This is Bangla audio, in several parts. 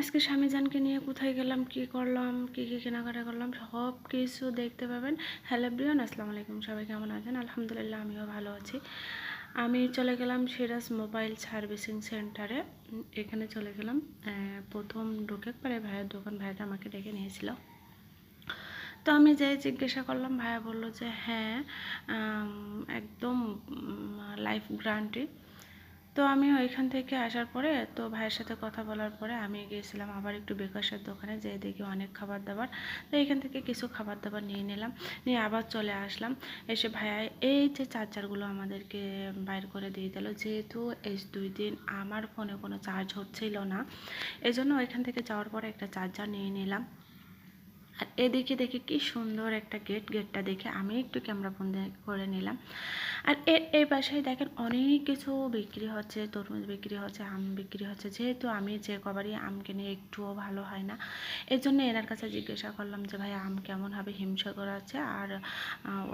আজকে স্বামীজানকে নিয়ে কোথায় গেলাম, কি করলাম, কি কি কেনাকাটা করলাম, সব কিছু দেখতে পাবেন। হ্যালো ব্রিয়ান আসসালামু আলাইকুম। সবাই কেমন আছেন? আলহামদুলিল্লাহ, আমিও ভালো আছি। আমি চলে গেলাম সিরাজ মোবাইল সার্ভিসিং সেন্টারে। এখানে চলে গেলাম প্রথম ঢুকে পরে ভাইয়ের দোকান, ভাইটা আমাকে ডেকে নিয়েছিল। তো আমি যাই জিজ্ঞাসা করলাম, ভাইয়া বলল যে হ্যাঁ একদম লাইফ গ্যারান্টি তো আমি ওইখান থেকে আসার পরে, তো ভাইয়ের সাথে কথা বলার পরে আমি গিয়েছিলাম আবার একটু বিকাশের দোকানে, যেয়ে দেখি অনেক খাবার দাবার তো এখান থেকে কিছু খাবার দাবার নিয়ে নিলাম, নিয়ে আবার চলে আসলাম। এসে ভাইয়া এই যে চার্জারগুলো আমাদেরকে বাইর করে দিয়ে দিল, যেহেতু এই দুই দিন আমার ফোনে কোনো চার্জ হচ্ছিল না এই জন্য ওইখান থেকে যাওয়ার পরে একটা চার্জার নিয়ে নিলাম। আর এদিকে দেখে কি সুন্দর একটা গেট, গেটটা দেখে আমি একটু ক্যামেরা বন্দি করে নিলাম। আর এর এই বাসায় দেখেন অনেক কিছু বিক্রি হচ্ছে, তরমুজ বিক্রি হচ্ছে, আম বিক্রি হচ্ছে। যেহেতু আমি যে কবারই আম কিনে, একটুও ভালো হয় না। এর জন্য এনার কাছে জিজ্ঞাসা করলাম যে, ভাই, আম কেমন হবে? হিমসাগর আছে আর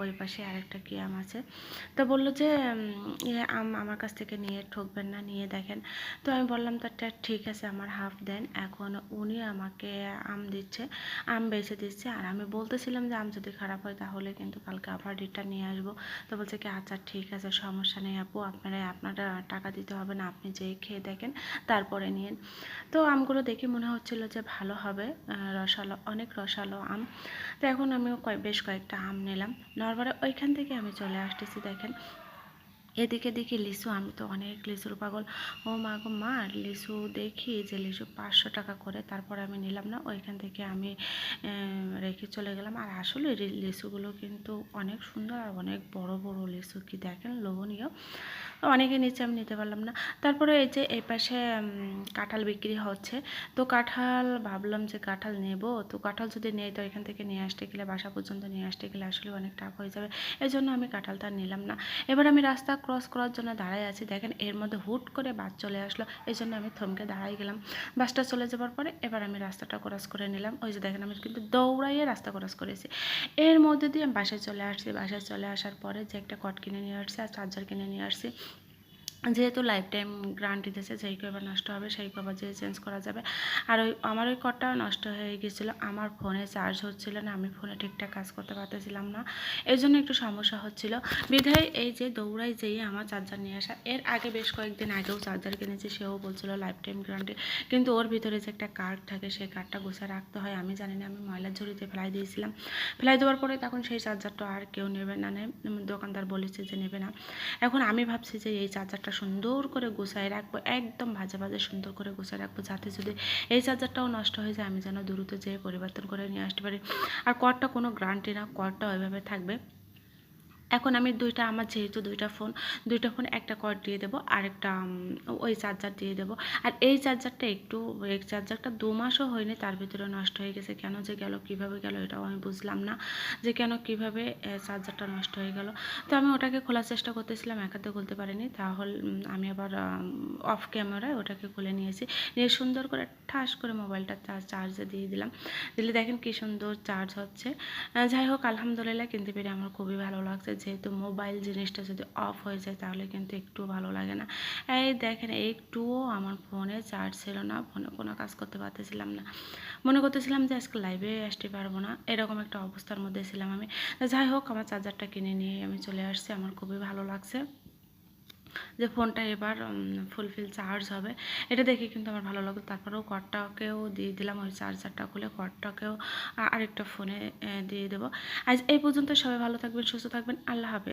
ওই পাশে আরেকটা কি আম আছে? তো বলল যে আম আমার কাছ থেকে নিয়ে ঠকবেন না, নিয়ে দেখেন। তো আমি বললাম, তা ঠিক আছে, আমার হাফ দেন। এখন উনি আমাকে আম দিচ্ছে, আম বেছে দিচ্ছে। আর আমি বলতেছিলাম যে, আম যদি খারাপ হয়, তাহলে কিন্তু কালকে আবার রিটার্ন নিয়ে আসব। তো বলছে কি আচ্ছা ঠিক আছে, সমস্যা নেই আপু। আপনারা আপনারা টাকা দিতে হবে না, আপনি যেয়ে খেয়ে দেখেন তারপরে নিন তো আমগুলো দেখে মনে হচ্ছিল যে ভালো হবে রসালো, অনেক রসালো আম। তো এখন আমি কয়, বেশ কয়েকটা আম নিলাম। নেওয়ার ওইখান থেকে আমি চলে আসতেছি, দেখেন। এদিকে দেখি লিচু, আমি তো অনেক লিচুর পাগল। ও মা গো মা, লিচু দেখি যে লিচু পাঁচশো টাকা করে, তারপরে আমি নিলাম না। ওইখান থেকে আমি রেখে চলে গেলাম। আর আসলে লেসুগুলো কিন্তু অনেক সুন্দর আর অনেক বড় বড় লিচু কি দেখেন লোভনীয়। অনেকে নিচে আমি নিতে পারলাম না। তারপরে এই যে এই পাশে কাঁঠাল বিক্রি হচ্ছে। তো কাঁঠাল, ভাবলাম যে কাঁঠাল নেব। তো কাঁঠাল যদি নেই, তো এখান থেকে নিয়ে আসতে গেলে, বাসা পর্যন্ত নিয়ে আসতে গেলে আসলে অনেক টাকা হয়ে যাবে। এই জন্য আমি কাঁঠালটা নিলাম না। এবার আমি রাস্তা ক্রস করার জন্য দাঁড়ায় আছি। দেখেন, এর মধ্যে হুট করে বাস চলে আসলো। এই জন্য আমি থমকে দাঁড়াই গেলাম। বাসটা চলে যাওয়ার পরে এবার আমি রাস্তাটা ক্রস করে নিলাম। ওই যে দেখেন, আমি কিন্তু দৌড়াইয়ে রাস্তা ক্রস করেছি। এর মধ্যে দিয়ে আমি বাসায় চলে আসছি। বাসায় চলে আসার পরে যে একটা কট কিনে নিয়ে আসছি আর চার্জার কিনে নিয়ে আসছি। যেহেতু লাইফ টাইম গ্যারান্টি দিয়েছে, যেই কবার নষ্ট হবে, সেই কবার যে চেঞ্জ করা যাবে। আর ওই, আমার ওই কটটা নষ্ট হয়ে গেছিল আমার ফোনে চার্জ হচ্ছিল না, আমি ফোনে ঠিকঠাক কাজ করতে পারতেছিলাম না। এই জন্য একটু সমস্যা হচ্ছিল। বিধায় এই যে দৌড়াই যেয়ে আমার চার্জার নিয়ে আসা, এর আগে বেশ কয়েকদিন আগেও চার্জার কিনেছি, সেও বলছিল লাইফ টাইম গ্যারান্টি কিন্তু ওর ভিতরে যে একটা কার্ড থাকে, সেই কার্ডটা গুছিয়ে রাখতে হয়। আমি জানি না, আমি ময়লার ঝুড়িতে ফেলাই দিয়েছিলাম। ফেলাই দেওয়ার পরে তখন সেই চার্জারটা আর কেউ নেবে না দোকানদার বলেছে যে নেবে না। এখন আমি ভাবছি যে এই চার্জারটা সুন্দর করে গুছাই রাখব, একদম ভাজা ভাজা সুন্দর করে গুছাই রাখব, যাতে যদি এই চার্জারটাও নষ্ট হয়ে যায়, আমি যেন দ্রুত যেয়ে পরিবর্তন করে নিয়ে আসতে পারি। আর কটটা কোনো গ্রান্টি না কটটা ওইভাবে থাকবে। এখন আমি দুইটা, আমার যেহেতু দুইটা ফোন দুইটা ফোন একটা কর্ড দিয়ে দেবো আর একটা ওই চার্জার দিয়ে দেবো। আর এই চার্জারটা একটু, এই চার্জারটা দু মাসও হয়নি, তার ভিতরে নষ্ট হয়ে গেছে। কেন যে গেল, কীভাবে গেল, এটাও আমি বুঝলাম না যে কেন, কীভাবে চার্জারটা নষ্ট হয়ে গেল। তো আমি ওটাকে খোলার চেষ্টা করতেছিলাম, একাতে খুলতে পারিনি। তাহলে আমি আবার অফ ক্যামেরায় ওটাকে খুলে নিয়েছি। নিয়ে সুন্দর করে ঠাস করে মোবাইলটা চার্জে দিয়ে দিলাম। দিলে দেখেন কি সুন্দর চার্জ হচ্ছে। যাই হোক, আলহামদুলিল্লাহ কিনতে পেরে আমার খুবই ভালো লাগছে। যেহেতু মোবাইল জিনিসটা যদি অফ হয়ে যায়, তাহলে কিন্তু একটু ভালো লাগে না। এই দেখেন, একটুও আমার ফোনে চার্জ ছিল না। ফোনে কোনো কাজ করতে পারতেছিলাম না। মনে করতেছিলাম যে আজকে লাইভে আসতে পারব না। এরকম একটা অবস্থার মধ্যে ছিলাম আমি। যাই হোক, আমার চার্জারটা কিনে নিয়ে আমি চলে আসছি। আমার খুবই ভালো লাগছে। যে ফোনটা এবার ফুলফিল চার্জ হবে। এটা দেখে কিন্তু আমার ভালো লাগল। তারপরেও কটটাকেও দিয়ে দিলাম, ওই চার্জারটা খুলে কটটাকেও আরেকটা ফোনে দিয়ে দেবো। আজ এই পর্যন্ত সবাই ভালো থাকবেন, সুস্থ থাকবেন। আল্লাহ হাফেজ।